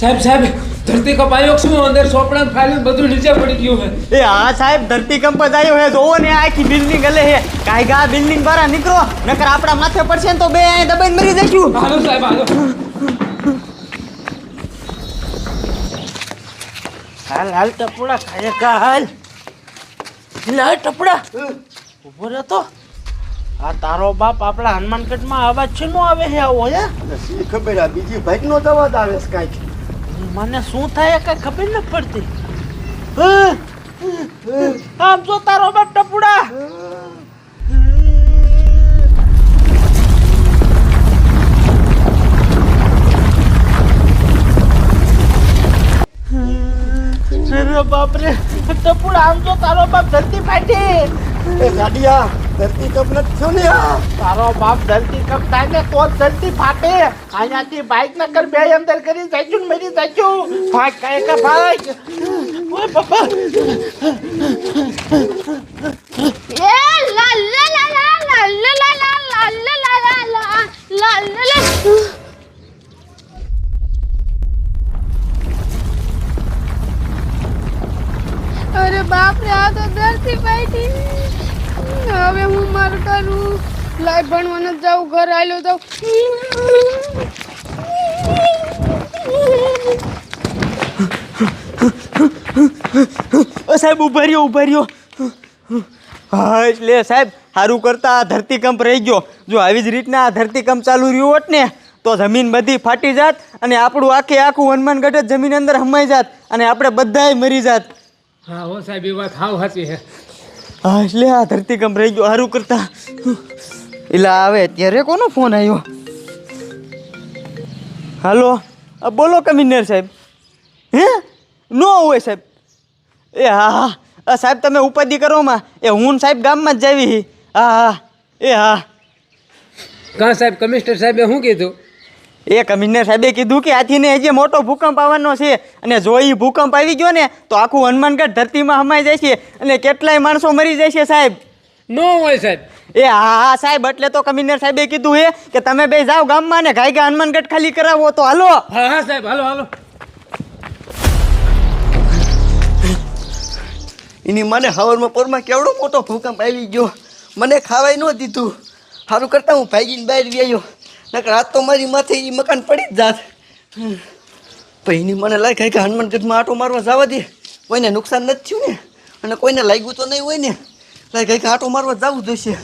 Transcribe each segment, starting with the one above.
સાહેબ સાહેબ ધરતી કપાયો શું અંદર સોપડા ફાઇલ બધું નીચે પડી ગયું છે. એ હા સાહેબ ધરતીકંપ જ આવ્યો હે જોવો ને આખી બિલ્ડિંગ હલે હે કાંઈ ગા બિલ્ડિંગ બહાર નીકળો નકર આપણા માથે પડશે ને તો બે અહીં દબાઈને મરી જઈશું. હાલો સાહેબ હાલો. હાલ હાલ ટપડા ખાય કા હાલ? લા ટપડા. ઊભો રહે તો. આ તારો બાપ આપણા હનુમાનગઢમાં અવાજ છે નો આવે છે આવો હે? શી ખબર આ બીજી ભાઈ નો દવા આવે છે કાંઈક? મને શું થાય કઈ ખબર ન પડતી. હા. આમ જો તારો બાપ ટપુડા. અરે બાપ રે ટપુડા આમ જો તારો બાપ ધરતી ફાટી એ ગાડિયા ધરતી કપ નથી થયો ને તારો બાપ ધરતી કપ થાય ને તો ધરતી ફાટે. અહીંયાથી બાઇક નકર કર બે અંદર કરી ને મરી જાયશું ભાગ કાંઈ કા ઓય બાપા. હવે હું માર કરું લાઈ ભણવા નથી જાઉં ઘર આવ્યો તો. ઓ સાહેબ ઊભા રહ્યો ઊભા રહ્યો. હા એટલે સાહેબ સારું કરતા આ ધરતીકંપ રહી ગયો. જો આવી જ રીતના આ ધરતીકંપ ચાલુ રહ્યું હોત ને તો જમીન બધી ફાટી જાત અને આપણું આખે આખું હનુમાનગઢ જ જમીન અંદર હમાઈ જાત અને આપણે બધાય મરી જાત. હા હો સાહેબ એ વાત હાવ સાચી છે. હા એટલે આ ધરતીકંપ રહી ગયો સારું કરતા. એટલે આવે અત્યારે કોનો ફોન આવ્યો હાલો, આ બોલો કમિશનર સાહેબ. હે? નો હોય સાહેબ. એ, હા હા સાહેબ તમે ઉપાધિ કરો એ, હું સાહેબ ગામમાં જ જાવી હી. હા હા, એ, હા. કાં સાહેબ, કમિશનર સાહેબે શું કીધું? એ કમિશનર સાહેબે કીધું કે આથી ને હજી મોટો ભૂકંપ આવવાનો છે અને જો એ ભૂકંપ આવી ગયો ને તો આખું હનુમાનગઢ ધરતીમાં હમાઈ જાય છે અને કેટલાય માણસો મરી જાય છે સાહેબ. નો હોય સાહેબ. એ હા હા સાહેબ એટલે તો કમિશનર સાહેબે કીધું એ કે તમે બે જાઓ ગામમાં ને ગાય હનુમાનગઢ ખાલી કરાવો તો હાલો. હા હા સાહેબ હાલો હાલો. એની મને હવરમાં પોરમાં કેવડો મોટો ભૂકંપ આવી ગયો. મને ખાવાય ન દીધું. સારું કરતા હું ભાગીને બહાર આવ્યો નકર તો મારી માથે એ મકાન પડી જ જાત. પછી મને લાગે કે હનુમાનગઢમાં આટો મારવા જવા દે. કોઈને નુકસાન નથી થયું ને? અને કોઈને લાગ્યું તો નહીં હોય ને? લાગે કે આટો મારવા જવું જોઈશે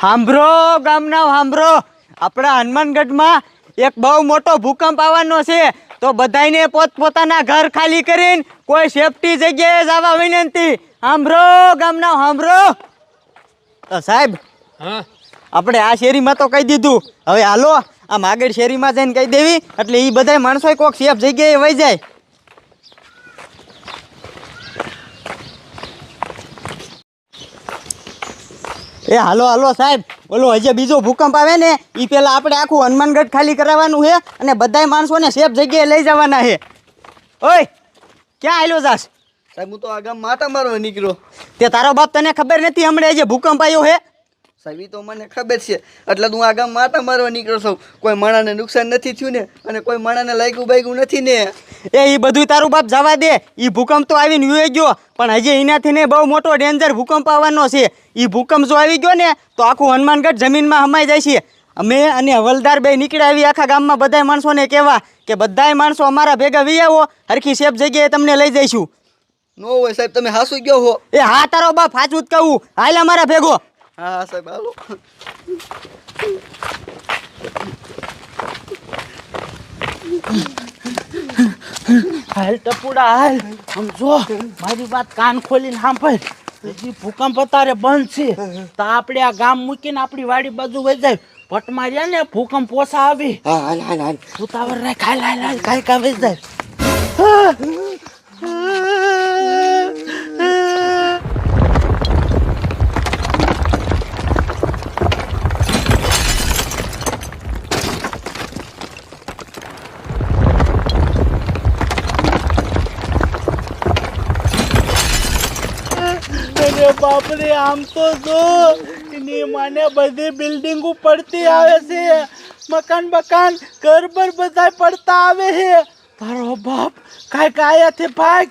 હાંભળો ગામના સાંભળો આપણા હનુમાનગઢમાં એક બહુ મોટો ભૂકંપ આવવાનો છે. તો બધાયને પોતપોતાના ઘર ખાલી કરીને કોઈ સેફટી જગ્યાએ જવા વિનંતી. હાંભળો ગામના હાંભળો અ, સાહેબ હા? આપણે આ શેરીમાં તો કહી દીધું. હવે હાલો આમ આગળ શેરીમાં જઈને કહી દેવી એટલે એ બધા માણસો કોઈક સેફ જગ્યાએ વહી જાય. એ હાલો હાલો સાહેબ ઓલો હજી બીજો ભૂકંપ આવે ને એ પેલા આપણે આખું હનુમાનગઢ ખાલી કરાવવાનું છે અને બધાય માણસોને સેફ જગ્યાએ લઈ જવાના છે. ઓય ક્યાં આવેલો જાસ સાહેબ હું તો આ ગામ માટા મારવા નીકળ્યો. તે તારો બાપ તને ખબર નથી હમણાં જે ભૂકંપ આવ્યો હે? સાહેબ એ તો મને ખબર છે. એટલે હું આ ગામ માટા મારવા નીકળ્યો છું. કોઈ માણાને નુકસાન નથી થયું ને અને કોઈ માણાને લાગ્યું બાગ્યું નથી ને. એ એ બધું તારું બાપ જવા દે. એ ભૂકંપ તો આવીને યુએ ગયો પણ હજી એનાથી ને બહુ મોટો ડેન્જર ભૂકંપ આવવાનો છે. એ ભૂકંપ જો આવી ગયો ને તો આખું હનુમાનગઢ જમીનમાં હમાઈ જાય છે. અમે અને હવલદાર બે નીકળ્યા આવી આખા ગામમાં બધાય માણસોને કહેવા કે બધાય માણસો અમારા ભેગા વી આવો હરખી સેફ જગ્યાએ તમને લઈ જઈશું. નો હોય સાહેબ તમે હાસુ ગયો હો. એ હા તારો બાપ હાચું જ કહું. હાલ અમારા ભેગો. હા હા સાહેબ હાલો. હાલ ટપુડા હાલ. સમજો મારી વાત કાન ખોલીને સાંભળ. હજી ભૂકંપ અત્યારે બંધ છે. તો આપણે આ ગામ મૂકીને આપણી વાડી બાજુ વહી જાય. પટ માર્યા ને ભૂકંપ ઓછા આવી. હા હાલ હાલ હાલ. ઉતાવળ રાખ હાલ હાલ હાલ. કાંઈ કાંઈ વહી જાય. બાપરે, આમ તો જો, એની માને બધી બિલ્ડિંગો પડતી આવે છે. મકાન બકાન ઘર બર બધા પડતા આવે છે. તારો બાપ કાંઈક છે ભાગ.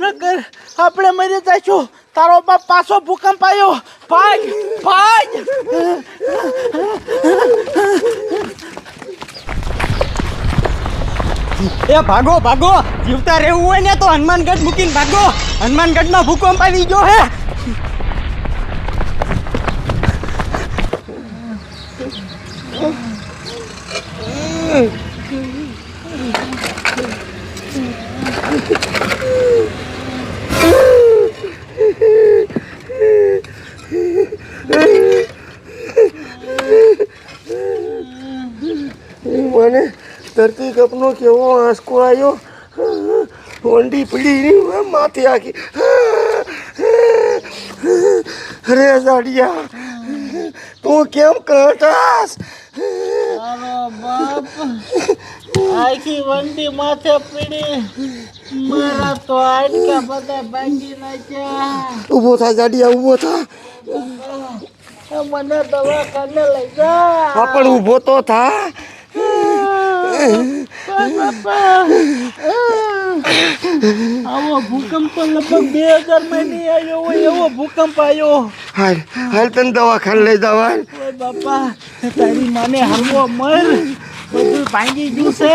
નકર આપણે મરી જઈશું. તારો બાપ પાછો ભૂકંપ આવ્યો. ભાગ ભાગ. એ ભાગો ભાગો. જીવતા રહેવું હોય ને તો હનુમાનગઢ મૂકીને ભાગો. હનુમાનગઢમાં ભૂકંપ આવી ગયો હે. મને ધરતી કપનો કેવો આંસકો આવ્યો વંડી પડી માથે આખી અરે જાડિયા તું કેમ કટાસ તારો બાપ. આખી વંડી માથે પડી. મારા તો આટકા બધા ભાગી નાખ્યા. ઊભો થા જાડિયા ઊભો થા. મને દવાખાને લઈ જા. હા પણ ઊભો તો થા. આવો ભૂકંપ લગભગ બે હજારમાં નહીં આવ્યો હોય એવો ભૂકંપ આવ્યો. હાલ હાલ તને દવાખાને લઈ જાવ હાલ. બાપા તારી માને હરવો મર બધું ભાંગી ગયું છે.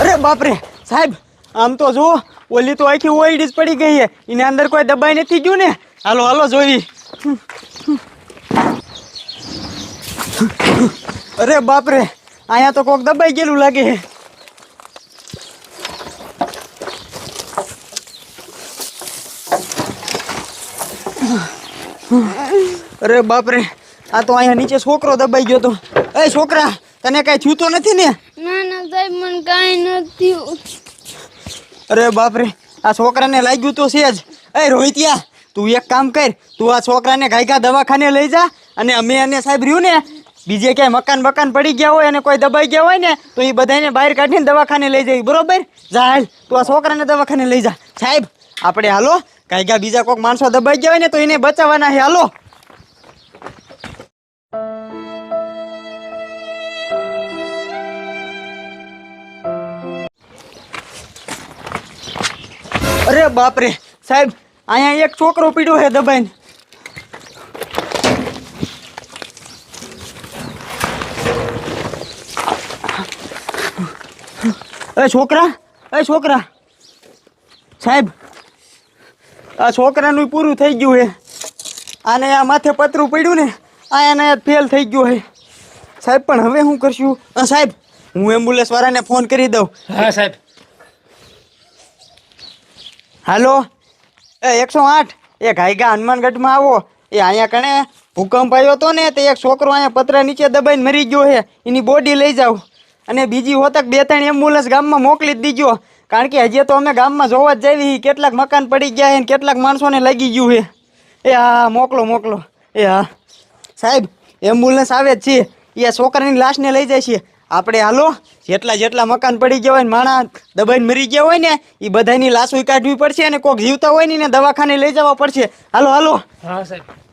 અરે બાપરે સાહેબ આમ તો જો ઓલી તો આખી ઓઈડી જ પડી ગઈ છે. એની અંદર કોઈ દબાઈ નથી ગયું ને? હાલો હાલો જોઈ. અરે બાપરે અહીંયા તો કોક દબાઈ ગયેલું લાગે. અરે બાપરે આ તો અહીંયા નીચે છોકરો દબાઈ ગયો તો. એ છોકરા તને કઈ થયું તો નથી ને? ના ના સાહેબ મને કઈ નથી અરે બાપરે આ છોકરાને લાગ્યું તો છે જ. એ રોહિતિયા તું એક કામ કર તું આ છોકરાને ગાયકા દવાખાને લઈ જા અને અમે અને સાહેબ રહ્યું ને બીજે ક્યાંય મકાન બકાન પડી ગયા હોય અને કોઈ દબાઈ ગયા હોય ને, તો એ બધાને બહાર કાઢીને દવાખાને લઈ જાય. બરોબર? જા હાલ. તું આ છોકરાને દવાખાને લઈ જા. સાહેબ, આપણે હાલો. ગાયકા બીજા કોઈક માણસો દબાઈ ગયા હોય ને, તો એને બચાવવાના છે. હાલો. અરે બાપરે, સાહેબ, અહીંયા એક છોકરો પીડ્યો છે દબાઈને. એ છોકરા એ છોકરા. સાહેબ આ છોકરાનું પૂરું થઈ ગયું છે આને આ માથે પતરું પડ્યું ને આ એને ફેલ થઈ ગયું હે. સાહેબ પણ હવે શું કરશું? સાહેબ હું એમ્બ્યુલન્સ વાળાને ફોન કરી દઉં. હા સાહેબ. હાલો? એ એકસો આઠ. એ ગાયગા હનુમાનગઢમાં આવો. એ અહીંયા કણે ભૂકંપ આવ્યો હતો ને તે એક છોકરો અહીંયા પતરા નીચે દબાઈને મરી ગયો છે એની બોડી લઈ જાઓ. અને બીજી હોતક બે ત્રણ એમ્બ્યુલન્સ ગામમાં મોકલી જ દીજો. કારણ કે હજી તો અમે ગામમાં જોવા જ જઈએ કેટલાક મકાન પડી ગયા છે કેટલાક માણસોને લાગી ગયું છે એ હા, મોકલો મોકલો. એ હા. સાહેબ એમ્બ્યુલન્સ આવે જ છે. એ છોકરાની લાશને લઈ જાય છે. આપણે હાલો, જેટલા જેટલા મકાન પડી ગયા હોય ને માણા દબાઈને મરી ગયા હોય ને એ બધાની લાશ કાઢવી પડશે અને કોઈક જીવતા હોય ને દવાખાને લઈ જવા પડશે. હાલો હાલો. હા, સાહેબ.